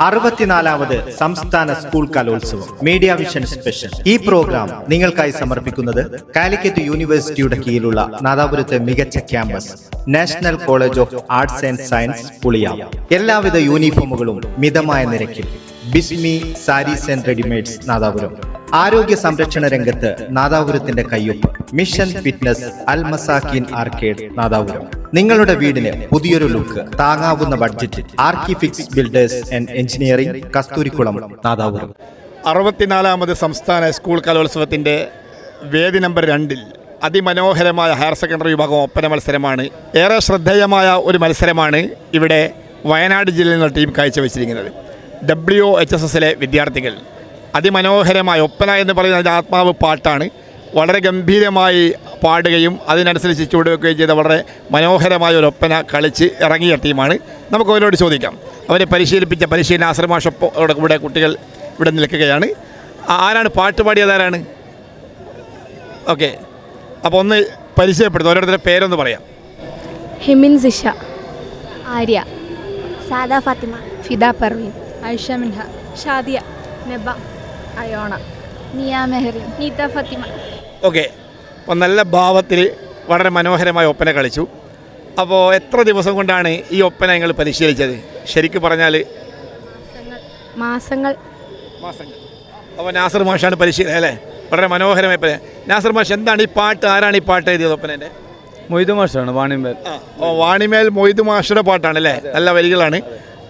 അറുപത്തിനാലാമത് സംസ്ഥാന സ്കൂൾ കലോത്സവം media vision special ഈ പ്രോഗ്രാം നിങ്ങൾക്കായി സമർപ്പിക്കുന്നത് കാലിക്കറ്റ് യൂണിവേഴ്സിറ്റിയുടെ കീഴിലുള്ള നാദാപുരത്തെ മികച്ച campus national college of arts and science Puliyav എല്ലാവിധ യൂണിഫോമുകളും മിതമായ നിരക്കിൽ. Bismi sarees and readymades Nadapuram. ആരോഗ്യ സംരക്ഷണ രംഗത്ത് നാദാപുരത്തിന്റെ കയ്യൊപ്പ്. Mission fitness Al Masakin arcade Nadapuram. നിങ്ങളുടെ വീടിന് പുതിയൊരു ലുക്ക് താങ്ങാവുന്ന ബഡ്ജറ്റിൽ Archifix builders and engineering Kasthurikulam Nadapuram. അറുപത്തിനാലാമത് സംസ്ഥാന സ്കൂൾ കലോത്സവത്തിന്റെ വേദി നമ്പർ രണ്ടിൽ അതിമനോഹരമായ ഹയർ സെക്കൻഡറി വിഭാഗം ഒപ്പന മത്സരമാണ്. ഏറെ ശ്രദ്ധേയമായ ഒരു മത്സരമാണ് ഇവിടെ വയനാട് ജില്ലയിൽ നിന്നുള്ള ടീം കാഴ്ചവെച്ചിരിക്കുന്നത്. ഡബ്ല്യു എച്ച് എസ് എസിലെ വിദ്യാർത്ഥികൾ. അതിമനോഹരമായ ഒപ്പന എന്ന് പറയുന്ന അതിന്റെ ആത്മാവ് പാട്ടാണ്. വളരെ ഗംഭീരമായി പാടുകയും അതിനനുസരിച്ച് ചുവടുവെക്കുകയും ചെയ്ത വളരെ മനോഹരമായ ഒരു ഒപ്പന കളിച്ച് ഇറങ്ങിയ ടീമാണ്. നമുക്ക് അവരോട് ചോദിക്കാം. അവരെ പരിശീലിപ്പിച്ച പരിശീലന ആശ്രമാഷപ്പോടെ കൂടെ കുട്ടികൾ ഇവിടെ നിൽക്കുകയാണ്. ആരാണ് പാട്ട് പാടിയത് ആരാണ്? ഓക്കെ. അപ്പോൾ ഒന്ന് പരിചയപ്പെടുത്തും. ഓരോരുത്തരുടെ പേരൊന്ന് പറയാം. ഹിമിൻ സിഷ ആര്യ സാദാ ഫാത്തിമ ഫിദ പർവീൻ ഐഷ മിൻഹ ഷാദിയ നെബ. അയോണ നിയ മെഹറിൻ നീത ഫത്തിമ. ഓക്കെ അപ്പോൾ നല്ല ഭാവത്തിൽ വളരെ മനോഹരമായ ഒപ്പന കളിച്ചു. അപ്പോൾ എത്ര ദിവസം കൊണ്ടാണ് ഈ ഒപ്പന നിങ്ങൾ പരിശീലിച്ചത്? ശരിക്കും പറഞ്ഞാൽ മാസങ്ങൾ മാസങ്ങൾ. അപ്പോൾ നാസർ മാഷാണ് പരിശീലനം അല്ലേ? വളരെ മനോഹരമായി പരി നാസർ മാഷ് എന്താണ് ഈ പാട്ട്? ആരാണ് ഈ പാട്ട് എഴുതിയത് ഒപ്പനേന്റെ? മൊയ്തു മാഷാണ് വാണിമേൽ. ഓ വാണിമേൽ മൊയ്തു മാഷയുടെ പാട്ടാണല്ലേ നല്ല വരികളാണ്.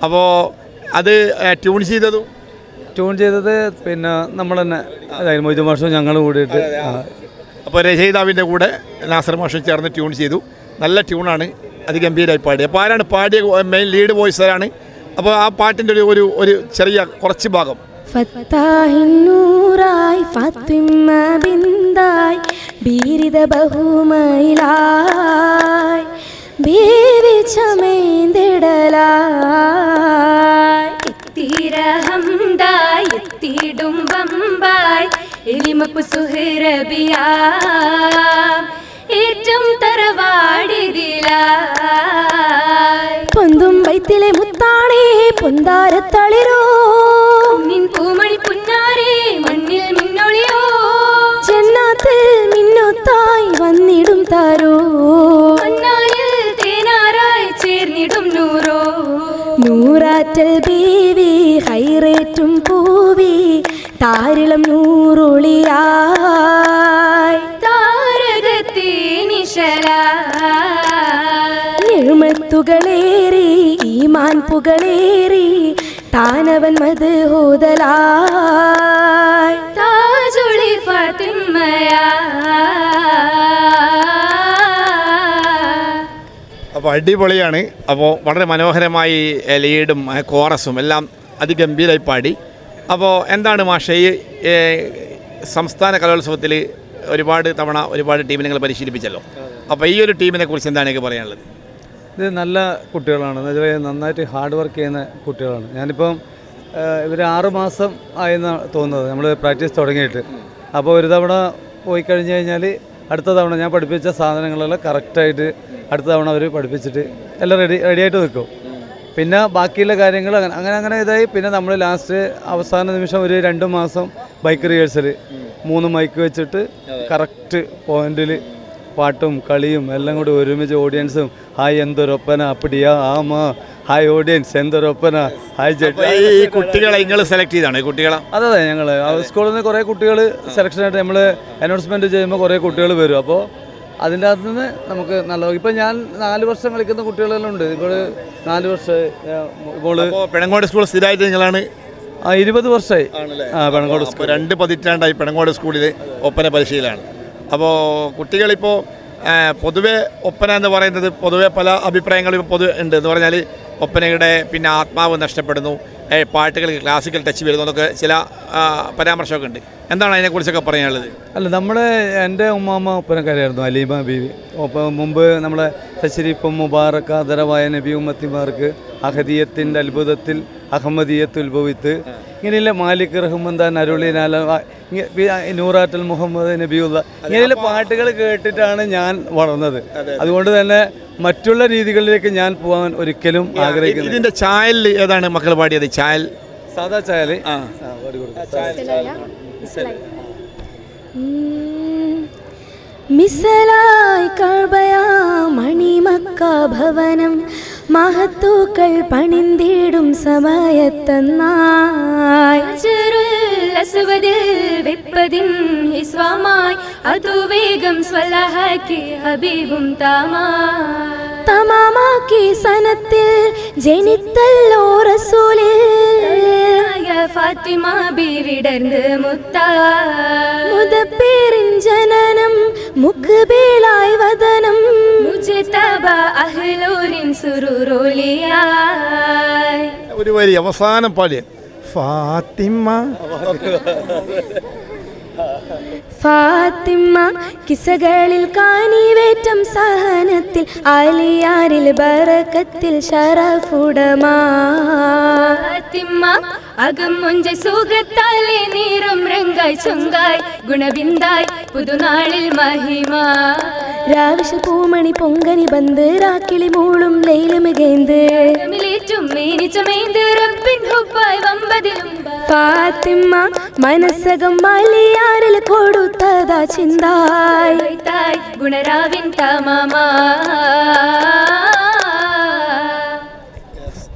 അപ്പോൾ അത് ട്യൂൺ ചെയ്തതും ട്യൂൺ ചെയ്തത് പിന്നെ നമ്മൾ തന്നെ അതായത് മൊയ്തു മാഷും ഞങ്ങൾ കൂടിയിട്ട് അപ്പോൾ രചയിതാവിന്റെ കൂടെ നാസർ മാഷും ചേർന്ന് ട്യൂൺ ചെയ്തു. നല്ല ട്യൂണാണ് അതിഗംഭീരമായി പാടി. അപ്പോൾ ആരാണ് പാടിയ മെയിൻ ലീഡ് വോയിസ് ആരാണ്? അപ്പോൾ ആ പാട്ടിന്റെ ഒരു ഒരു ഒരു ചെറിയ കുറച്ച് ഭാഗം. ഫത്താഹിന്നൂറായി ഫാത്തിമ ബിന്ദായി ബീരിത ബഹുമയിലായി ബീവി എത്തിയിടും ബമ്പായി എലിമപ്പ് സുഹൃബിയാ ഏറ്റവും തറവാടിതിലായി പൊന്തും വൈത്തിലെ മുത്താണേ പൊന്താരത്തളിരോ നൂറാറ്റൽ ബീവി ഹൈറേറ്റും പൂവി താരിളം നൂറുളിയായി. നിഴമത്തുകളേറി ഈമാൻ പുകളേറി താനവൻ മത് ഹോതലായി താജുളി അപ്പോൾ അടിപൊളിയാണ്. അപ്പോൾ വളരെ മനോഹരമായി ലീഡും കോറസും എല്ലാം അതിഗംഭീരമായി പാടി. അപ്പോൾ എന്താണ് മാഷേ ഈ സംസ്ഥാന കലോത്സവത്തിൽ ഒരുപാട് തവണ ഒരുപാട് ടീമിനെ നിങ്ങൾ പരിശീലിപ്പിച്ചല്ലോ. അപ്പോൾ ഈ ഒരു ടീമിനെ കുറിച്ച് എന്താണ് എനിക്ക് പറയാനുള്ളത്? ഇത് നല്ല കുട്ടികളാണ്. എന്ന് വെച്ചാൽ നന്നായിട്ട് ഹാർഡ് വർക്ക് ചെയ്യുന്ന കുട്ടികളാണ്. ഞാനിപ്പം ഇവർ ആറുമാസം ആയെന്നാണ് തോന്നുന്നത്. നമ്മൾ പ്രാക്ടീസ് തുടങ്ങിയിട്ട്. അപ്പോൾ ഒരു തവണ പോയി കഴിഞ്ഞ് കഴിഞ്ഞാൽ അടുത്ത തവണ ഞാൻ പഠിപ്പിച്ച സാധനങ്ങളെല്ലാം കറക്റ്റായിട്ട് അടുത്ത തവണ അവർ പഠിപ്പിച്ചിട്ട് എല്ലാം റെഡി റെഡിയായിട്ട് നിൽക്കും പിന്നെ ബാക്കിയുള്ള കാര്യങ്ങൾ അങ്ങനെ അങ്ങനെ അങ്ങനെ ഇതായി. പിന്നെ നമ്മൾ ലാസ്റ്റ് അവസാന നിമിഷം ഒരു രണ്ട് മാസം ബൈക്ക് റിഹേഴ്സൽ മൂന്ന് മൈക്ക് വെച്ചിട്ട് കറക്റ്റ് പോയിന്റിൽ പാട്ടും കളിയും എല്ലാം കൂടി ഒരുമിച്ച് ഓഡിയൻസും ഹായ് എന്തൊരൊപ്പന അപ്പടിയാ ആമാ ഹായ് ഓഡിയൻസ് എന്തൊരൊപ്പന ഹായ് ജഡ്ജ് ഈ കുട്ടികളെ നിങ്ങൾ സെലക്ട് ചെയ്താണ് ഈ കുട്ടികളെ? അതെ അതെ ഞങ്ങൾ സ്കൂളിൽ നിന്ന് കുറേ കുട്ടികൾ സെലക്ഷനായിട്ട് നമ്മൾ അനൗൺസ്മെന്റ് ചെയ്യുമ്പോൾ കുറേ കുട്ടികൾ വരും. അപ്പോൾ അതിന്റെ അകത്ത് നിന്ന് നമുക്ക് നല്ല ഇപ്പം ഞാൻ നാല് വർഷം കളിക്കുന്ന കുട്ടികളെല്ലാം ഉണ്ട്. ഇപ്പോൾ നാല് വർഷം ഇപ്പോൾ പെണ്ണങ്ങോട് പെണങ്ങോട് സ്കൂൾ സ്ഥിരമായിട്ട് നിങ്ങളാണ്? ആ ഇരുപത് വർഷമായി ആ പെണ്ണങ്ങോട് സ്കൂൾ രണ്ട് പതിറ്റാണ്ടായി പെണങ്ങോട് സ്കൂളിൽ ഒപ്പന പരിശീലനമാണ്. അപ്പോൾ കുട്ടികളിപ്പോൾ പൊതുവെ ഒപ്പന എന്ന് പറയുന്നത് പൊതുവെ പല അഭിപ്രായങ്ങളും പൊതുവെ ഉണ്ട്. എന്ന് പറഞ്ഞാൽ ഒപ്പനയുടെ പിന്നെ ആത്മാവ് നഷ്ടപ്പെടുന്നു. പാട്ടുകൾ പാട്ടുകൾക്ക് ക്ലാസിക്കൽ ടച്ച് വരുന്നു എന്നൊക്കെ ചില പരാമർശമൊക്കെ ഉണ്ട്. എന്താണ് അതിനെക്കുറിച്ചൊക്കെ പറയാനുള്ളത്? അല്ല നമ്മുടെ എന്റെ ഉമ്മാമ്മ ഒപ്പനക്കാരായിരുന്നു അലീമ ബീവി. ഒപ്പം മുമ്പ് നമ്മളെ തശരീഫും മുബാറക്ക ദരവായ നബി ഉമ്മത്തിമാർക്ക് അഹദീയത്തിന്റെ അത്ഭുതത്തിൽ അഹമ്മദിയത്ത് ഉത്ഭവിത്ത് ഇങ്ങനെയുള്ള മാലിക് റഹ്മന്താൻ അരുളിനാല നൂറാറ്റൽ മുഹമ്മദ് നബിയുള്ള ഇങ്ങനെയുള്ള പാട്ടുകൾ കേട്ടിട്ടാണ് ഞാൻ വളർന്നത്. അതുകൊണ്ട് തന്നെ മറ്റുള്ള രീതികളിലേക്ക് ഞാൻ പോകാൻ ഒരിക്കലും ആഗ്രഹിക്കുന്നു ഇതിന്റെ ചായൽ ഏതാണ് മക്കൾ പാടിയത്? ചായൽ? സാധാ ചായൽ. ആ. മിസലായി കഴബയാ മണിമക്ക ഭവനം. മഹത്തൂക്കൾ പണിന്തിടും സമയത്തന്നായി വെപ്പതിൻ ഹിസ്വമായി. അതു വേഗം സ്വലഹക്ക് ഹബീബും താമാ. തമാമാക്കി സനത്തിൽ ജനിത്തല്ലോ റസൂലിൽ ഫാത്തിമ ബീവിടർന്ന് മുത്ത. മുതപ്പേരിൻ ജനനം മുക്കുബേളായി വദനം മുജ്തബ അഹ്ല ഒരു വരി അവസാനം പാടിയ. ഫാത്തിമ. ഫാത്തിമ കിസകളിൽ കാനിവേറ്റം സഹനത്തിൽ ആലിയാരിൽ ബറക്കത്തിൽ ഷറഫുടമാ. ഫാത്തിമ അകം മുഞ്ച സുഖത്താലെ നീറും രംഗായി ചുങ്കായി ഗുണബിന്ദായി പുതുനാളിൽ മഹിമ. രാവിഷ പൂമണി പൊങ്കനി ബന്ദ് രാക്കിളി മൂളും ലൈലുമികേന്ത് ഫാത്തിമ മനസ്സകം മലയാറിൽ കൊടുത്തതാ ചിന്തായ്. തായ് ഗുണരാവിൻ തമാമാ.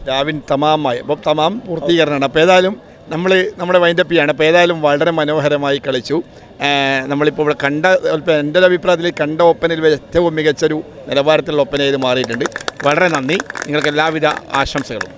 രാവിൻ തമാമായി. അപ്പം തമാം പൂർത്തീകരണമാണ്. അപ്പോൾ ഏതായാലും നമ്മൾ നമ്മുടെ വൈൻഡപ്പ് ചെയ്യാണ് അപ്പോൾ ഏതായാലും വളരെ മനോഹരമായി കളിച്ചു. നമ്മളിപ്പോൾ ഇവിടെ കണ്ട എന്റെ ഒരു അഭിപ്രായത്തിൽ കണ്ട വെച്ച് ഏറ്റവും മികച്ചൊരു നിലവാരത്തിലുള്ള ഒപ്പന ഇത് മാറിയിട്ടുണ്ട്. വളരെ നന്ദി. നിങ്ങൾക്ക് എല്ലാവിധ ആശംസകളും.